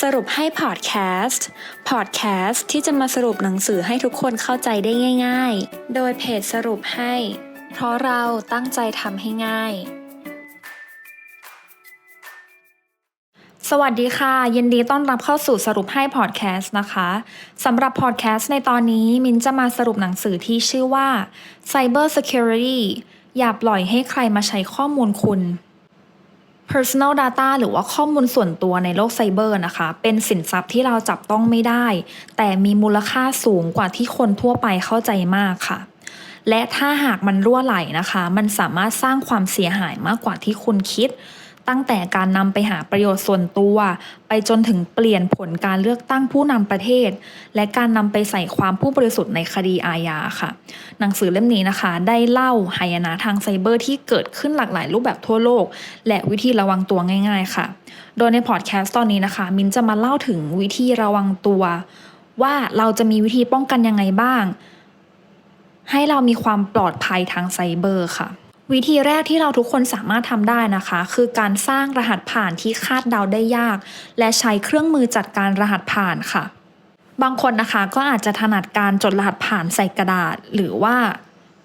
สรุปให้พอดแคสต์ พอดแคสต์ที่จะมาสรุปหนังสือให้ทุกคนเข้าใจได้ง่าย ๆ โดยเพจสรุปให้ เพราะเราตั้งใจทำให้ง่าย สวัสดีค่ะ ยินดีต้อนรับเข้าสู่สรุปให้พอดแคสต์นะคะสำหรับพอดแคสต์ในตอนนี้มินจะมาสรุปหนังสือที่ชื่อว่า Cyber Security อย่าปล่อยให้ใครมาใช้ข้อมูลคุณ Personal Data หรือว่าข้อมูลส่วนตัวในโลกไซเบอร์นะคะ เป็นสินทรัพย์ที่เราจับต้องไม่ได้ แต่มีมูลค่าสูงกว่าที่คนทั่วไปเข้าใจมากค่ะ และถ้าหากมันรั่วไหลนะคะ มันสามารถสร้างความเสียหายมากกว่าที่คุณคิด ตั้งแต่การนำไปหาประโยชน์ส่วนตัว ไปจนถึงเปลี่ยนผลการเลือกตั้งผู้นำประเทศ และการนำไปใส่ความผู้บริสุทธิ์ในคดีอาญาค่ะ หนังสือเล่มนี้นะคะ ได้เล่าหายนะทางไซเบอร์ที่เกิดขึ้นหลากหลายรูปแบบทั่วโลก และวิธีระวังตัวง่าย ๆ ค่ะ โดยในพอดแคสต์ตอนนี้นะคะ มินจะมาเล่าถึงวิธีระวังตัว ว่าเราจะมีวิธีป้องกันยังไงบ้าง ให้เรามีความปลอดภัยทางไซเบอร์ค่ะ วิธีแรกที่เราทุกคนสามารถทำได้นะคะ คือการสร้างรหัสผ่านที่คาดเดาได้ยาก และใช้เครื่องมือจัดการรหัสผ่านค่ะ บางคนนะคะก็อาจจะถนัดการจดรหัสผ่านใส่กระดาษ หรือว่า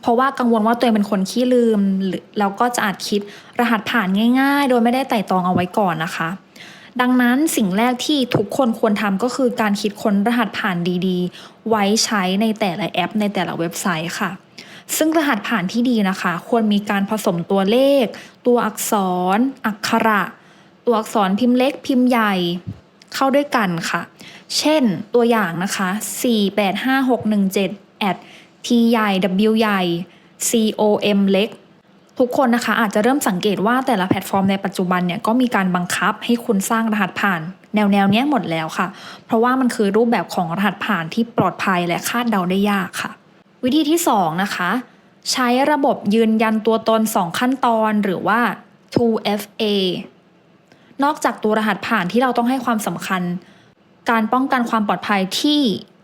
เพราะว่ากังวลว่าตัวเองเป็นคนขี้ลืมหรือแล้วก็จะอาจคิดรหัสผ่านง่าย ๆ โดยไม่ได้ไต่ตองเอาไว้ก่อนนะคะ ดังนั้นสิ่งแรกที่ทุกคนควรทำก็คือการคิดค้นรหัสผ่านดีๆ ไว้ใช้ในแต่ละแอป ในแต่ละเว็บไซต์ค่ะ ซึ่งรหัสผ่านที่ดีนะคะ ควรมีการผสมตัวเลข ตัวอักษร อักขระ ตัวอักษรพิมพ์เล็กพิมพ์ใหญ่เข้าด้วยกันค่ะ เช่นตัวอย่างนะคะ 485617 at t ใหญ่ w ใหญ่ com เล็ก ทุกคนนะคะอาจจะเริ่มสังเกตว่าแต่ละแพลตฟอร์มในปัจจุบันเนี่ยก็มีการบังคับให้คุณสร้างรหัสผ่าน แนวแนวนี้หมดแล้วค่ะ เพราะว่ามันคือรูปแบบของรหัสผ่านที่ปลอดภัยและคาดเดาได้ยากค่ะ วิธีที่ 2 นะคะ ใช้ระบบยืนยันตัวตน 2 ขั้นตอนหรือว่า 2FA นอกจากตัวรหัสผ่านที่เราต้องให้ความสำคัญ การป้องกันความปลอดภัยที่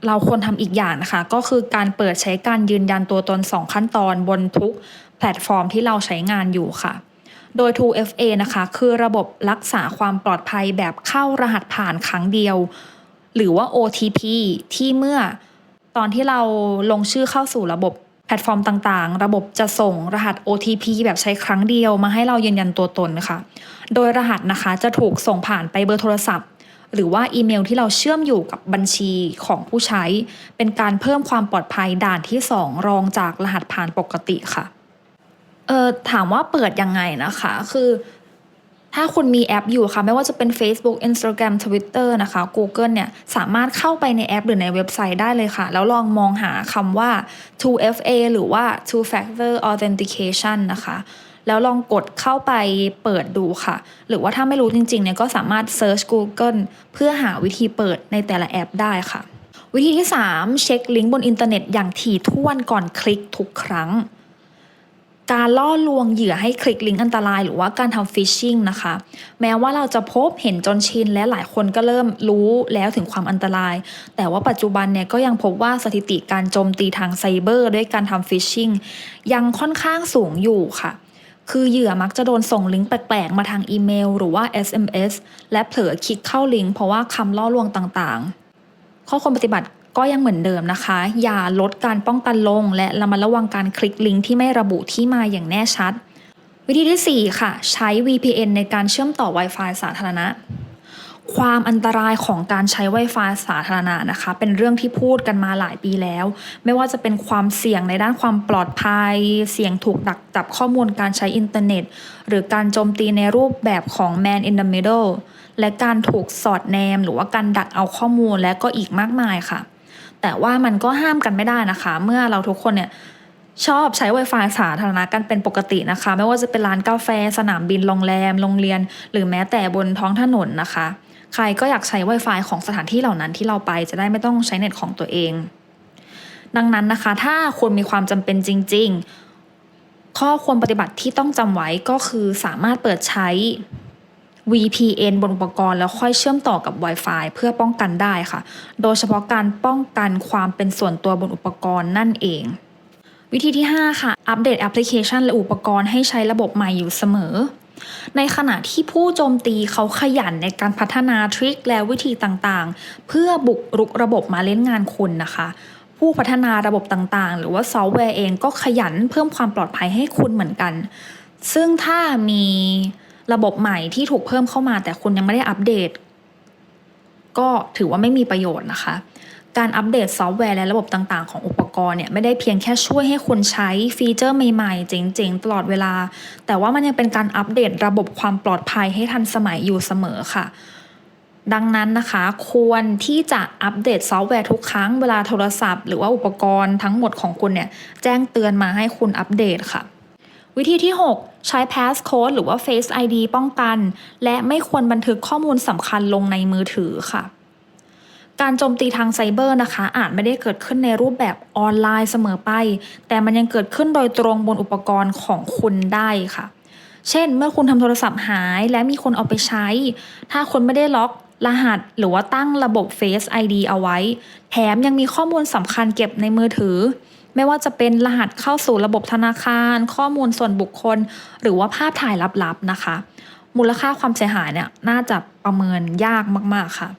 เราควรทำอีกอย่างนะคะ ก็คือการเปิดใช้การยืนยันตัวตน 2 ขั้นตอนบนทุกแพลตฟอร์มที่เราใช้งานอยู่ค่ะ โดย 2FA นะคะ คือระบบรักษาความปลอดภัยแบบเข้ารหัสผ่านครั้งเดียว หรือว่า OTP ที่เมื่อ ตอนที่เราลงชื่อเข้าสู่ระบบแพลตฟอร์มต่างๆ ระบบจะส่งรหัส OTP แบบใช้ครั้งเดียวมาให้เรายืนยันตัวตนค่ะ โดยรหัสนะคะจะถูกส่งผ่านไปเบอร์โทรศัพท์ หรือว่าอีเมลที่เราเชื่อมอยู่กับบัญชีของผู้ใช้ เป็นการเพิ่มความปลอดภัยด่านที่ 2 รองจากรหัสผ่านปกติค่ะ เออถามว่าเปิดยังไงนะคะ คือ ถ้าคุณมีแอปอยู่ค่ะ ไม่ว่าจะเป็น Facebook Instagram Twitter นะคะ Google เนี่ย สามารถเข้าไปในแอปหรือในเว็บไซต์ได้เลยค่ะ แล้วลองมองหาคำว่า 2FA หรือว่า Two Factor Authentication นะคะแล้วลองกดเข้าไปเปิดดูค่ะ หรือว่าถ้าไม่รู้จริงๆเนี่ยก็สามารถ Search Google เพื่อหาวิธีเปิดในแต่ละแอปได้ค่ะ วิธีที่ 3 เช็คลิงก์บนอินเทอร์เน็ตอย่างถี่ถ้วนก่อนคลิกทุกครั้ง การล่อลวงเหยื่อให้คลิกลิงก์อันตรายหรือว่าการทำฟิชชิงนะคะ แม้ว่าเราจะพบเห็นจนชินและหลายคนก็เริ่มรู้แล้วถึงความอันตราย แต่ว่าปัจจุบันเนี่ยก็ยังพบว่าสถิติการโจมตีทางไซเบอร์ ด้วยการทำฟิชชิงยังค่อนข้างสูงอยู่ค่ะ คือเหยื่อมักจะโดนส่งลิงก์แปลกๆ มาทางอีเมล หรือว่า SMS และเผลอคลิกเข้าลิงก์เพราะว่าคำล่อลวงต่างๆ ข้อควรปฏิบัติ ก็ยังเหมือนเดิมนะคะ อย่าลดการป้องกันลง และระมัดระวังการคลิกลิงก์ที่ไม่ระบุที่มาอย่างแน่ชัด วิธีที่ 4 ค่ะ ใช้ VPN ในการเชื่อมต่อ Wi-Fi สาธารณะ ความอันตรายของการใช้ Wi-Fi สาธารณะนะคะ เป็นเรื่องที่พูดกันมาหลายปีแล้ว ไม่ว่าจะเป็นความเสี่ยงในด้านความปลอดภัย เสี่ยงถูกดักจับข้อมูลการใช้อินเทอร์เน็ต หรือการโจมตีในรูปแบบของ man in the middle และการถูกสอดแนม หรือว่าการดักเอาข้อมูลและก็อีกมากมายค่ะ แต่ว่ามันก็ห้ามกันไม่ได้นะคะ เมื่อเราทุกคนเนี่ยชอบใช้ Wi-Fi สาธารณะกันเป็นปกตินะคะ ไม่ว่าจะเป็นร้านกาแฟ สนามบินโรงแรม โรงเรียน หรือแม้แต่บนท้องถนนนะคะ ใครก็อยากใช้ Wi-Fi ของสถานที่เหล่านั้นที่เราไปจะได้ไม่ต้องใช้เน็ตของตัวเอง ดังนั้นนะคะ ถ้าคุณมีความจำเป็นจริง ๆ ข้อควรปฏิบัติที่ต้องจำไว้ก็คือสามารถเปิดใช้ VPN บนอุปกรณ์แล้วค่อยเชื่อมต่อกับ Wi-Fi เพื่อป้องกันได้ค่ะ โดยเฉพาะการป้องกันความเป็นส่วนตัวบนอุปกรณ์นั่นเอง วิธีที่ 5 ค่ะ อัปเดตแอปพลิเคชันและอุปกรณ์ให้ใช้ระบบใหม่อยู่เสมอ ในขณะที่ผู้โจมตีเขาขยันในการพัฒนาทริคและวิธีต่างๆ เพื่อบุกรุกระบบมาเล่นงานคุณนะคะผู้พัฒนาระบบต่างๆ หรือว่าซอฟต์แวร์เองก็ขยันเพิ่มความปลอดภัยให้คุณเหมือนกัน ซึ่งถ้ามี ระบบใหม่ที่ถูกเพิ่มเข้ามา แต่คุณยังไม่ได้อัปเดต ก็ถือว่าไม่มีประโยชน์นะคะ การอัปเดตซอฟต์แวร์และระบบต่างๆ ของอุปกรณ์เนี่ยไม่ได้เพียงแค่ช่วยให้คุณใช้ฟีเจอร์ใหม่ๆ เจ๋งๆ ตลอดเวลา แต่ว่ามันยังเป็นการอัปเดตระบบความปลอดภัยให้ทันสมัยอยู่เสมอค่ะดังนั้นนะคะ ควรที่จะอัปเดตซอฟต์แวร์ทุกครั้งเวลาโทรศัพท์ หรือว่าอุปกรณ์ทั้งหมดของคุณเนี่ย แจ้งเตือนมาให้คุณอัปเดตค่ะ วิธีที่ 6 ใช้ passcode หรือว่า Face ID ป้องกัน และไม่ควรบันทึกข้อมูลสำคัญลงในมือถือค่ะ การโจมตีทางไซเบอร์นะคะ อาจไม่ได้เกิดขึ้นในรูปแบบออนไลน์เสมอไป แต่มันยังเกิดขึ้นโดยตรงบนอุปกรณ์ของคุณได้ค่ะ เช่น เมื่อคุณทำโทรศัพท์หายและมีคนเอาไปใช้ ถ้าคุณไม่ได้ล็อกรหัสหรือว่าตั้งระบบ Face ID เอาไว้ แถมยังมีข้อมูลสำคัญเก็บในมือถือ ไม่ว่าจะเป็นรหัสเข้าสู่ระบบธนาคาร ข้อมูลส่วนบุคคล หรือว่าภาพถ่ายลับๆนะคะ มูลค่าความเสียหายเนี่ยน่าจะประเมินยากมากๆค่ะ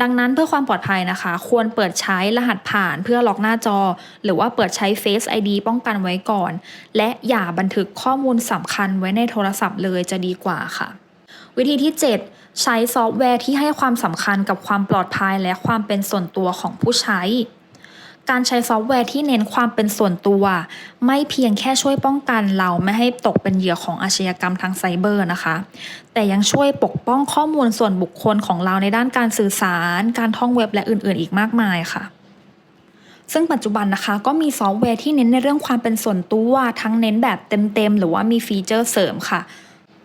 ดังนั้นเพื่อความปลอดภัยนะคะ ควรเปิดใช้รหัสผ่านเพื่อล็อกหน้าจอ หรือว่าเปิดใช้ Face ID ป้องกันไว้ก่อน และอย่าบันทึกข้อมูลสำคัญไว้ในโทรศัพท์เลยจะดีกว่าค่ะ วิธีที่ 7ใช้ซอฟต์แวร์ที่ให้ความสำคัญกับความปลอดภัยและความเป็นส่วนตัวของผู้ใช้ การใช้ซอฟต์แวร์ที่เน้นความเป็นส่วนตัว ไม่เพียงแค่ช่วยป้องกันเราไม่ให้ตกเป็นเหยื่อของอาชญากรรมทางไซเบอร์นะคะ แต่ยังช่วยปกป้องข้อมูลส่วนบุคคลของเราในด้านการสื่อสาร การท่องเว็บและอื่นๆ อีกมากมายค่ะซึ่งปัจจุบันนะคะก็มีซอฟต์แวร์ที่เน้นในเรื่องความเป็นส่วนตัวทั้งเน้นแบบเต็มๆ หรือว่ามีฟีเจอร์เสริมค่ะ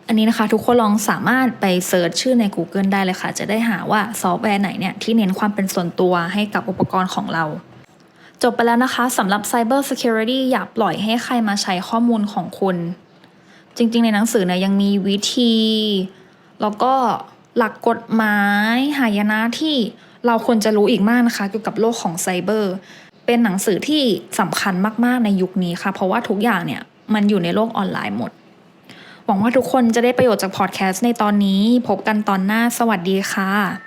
อันนี้นะคะ ทุกคนลองสามารถไปเซิร์ชชื่อใน Google ได้เลยค่ะ จะได้หาว่าซอฟต์แวร์ไหนเนี่ยที่เน้นความเป็นส่วนตัวให้กับอุปกรณ์ของเรา จบไปแล้วนะคะสำหรับ Cyber Security อย่าปล่อยให้ใครมาใช้ข้อมูลของคุณ จริงๆ ในหนังสือเนี่ยยังมีวิธี แล้วก็หลักกฎหมายหายนะที่เราควรจะรู้อีกมากนะคะ เกี่ยวกับโลกของไซเบอร์ เป็นหนังสือที่สำคัญมากๆในยุคนี้ค่ะ เพราะว่าทุกอย่างเนี่ยมันอยู่ในโลกออนไลน์หมด หวังว่าทุกคนจะได้ประโยชน์จากพอดแคสต์ในตอนนี้ พบกันตอนหน้าสวัสดีค่ะ